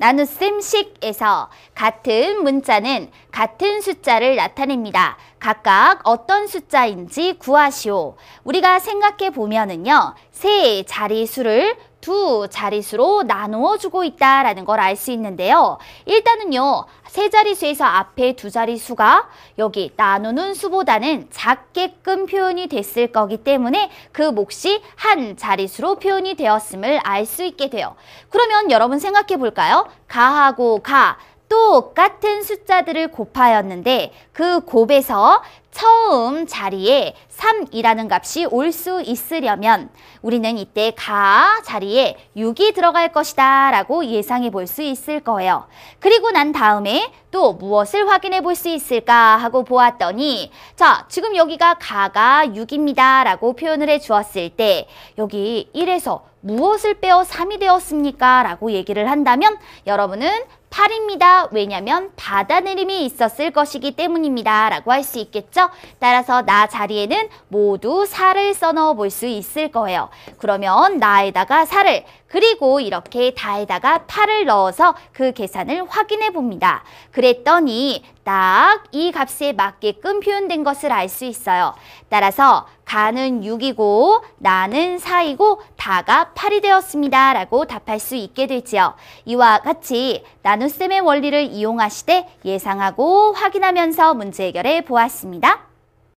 나눗셈식에서 같은 문자는 같은 숫자를 나타냅니다. 각각 어떤 숫자인지 구하시오. 우리가 생각해 보면은요. 세 자리수를 두 자릿수로 나누어 주고 있다라는 걸 알 수 있는데요. 일단은요. 세 자릿수에서 앞에 두 자릿수가 여기 나누는 수보다는 작게끔 표현이 됐을 거기 때문에 그 몫이 한 자릿수로 표현이 되었음을 알 수 있게 돼요. 그러면 여러분 생각해 볼까요? 가하고 가 똑같은 숫자들을 곱하였는데 그 곱에서 처음 자리에 3이라는 값이 올 수 있으려면 우리는 이때 가 자리에 6이 들어갈 것이다 라고 예상해 볼 수 있을 거예요. 그리고 난 다음에 또 무엇을 확인해 볼 수 있을까 하고 보았더니 자 지금 여기가 가가 6입니다 라고 표현을 해 주었을 때 여기 1에서 무엇을 빼어 3이 되었습니까? 라고 얘기를 한다면 여러분은 8입니다. 왜냐면 받아내림이 있었을 것이기 때문입니다. 라고 할 수 있겠죠? 따라서 나 자리에는 모두 4를 써넣어 볼 수 있을 거예요. 그러면 나에다가 4를 그리고 이렇게 다에다가 8을 넣어서 그 계산을 확인해 봅니다. 그랬더니 딱 이 값에 맞게끔 표현된 것을 알 수 있어요. 따라서 가는 6이고 나는 4이고 다가 8이 되었습니다. 라고 답할 수 있게 되지요. 이와 같이 나눗셈의 원리를 이용하시되 예상하고 확인하면서 문제 해결해 보았습니다.